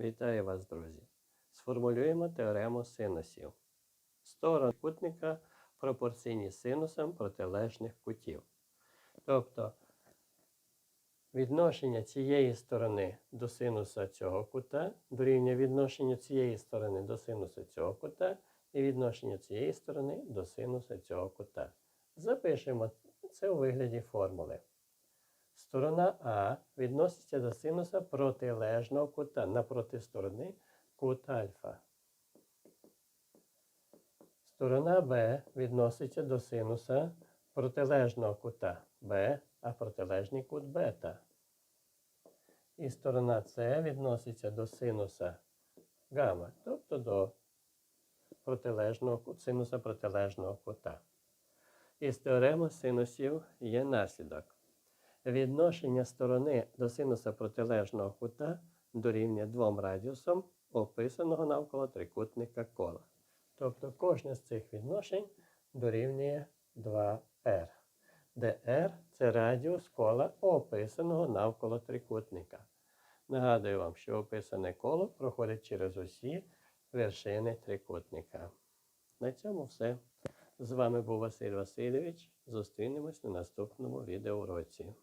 Вітаю вас, друзі! Сформулюємо теорему синусів. Сторони кутника пропорційні синусам протилежних кутів. Тобто відношення цієї сторони до синуса цього кута дорівнює відношенню цієї сторони до синуса цього кута і відношення цієї сторони до синуса цього кута. Запишемо це у вигляді формули. Сторона А відноситься до синуса протилежного кута напроти сторони кут альфа. Сторона Б відноситься до синуса протилежного кута Б, а протилежний кут бета. І сторона С відноситься до синуса гамма, тобто до протилежного, синуса протилежного кута. Із теореми синусів є наслідок. Відношення сторони до синуса протилежного кута дорівнює двом радіусам описаного навколо трикутника кола. Тобто кожне з цих відношень дорівнює 2r, де r це радіус кола описаного навколо трикутника. Нагадую вам, що описане коло проходить через усі вершини трикутника. На цьому все. З вами був Василь Васильович. Зустрінемось на наступному відеоуроці.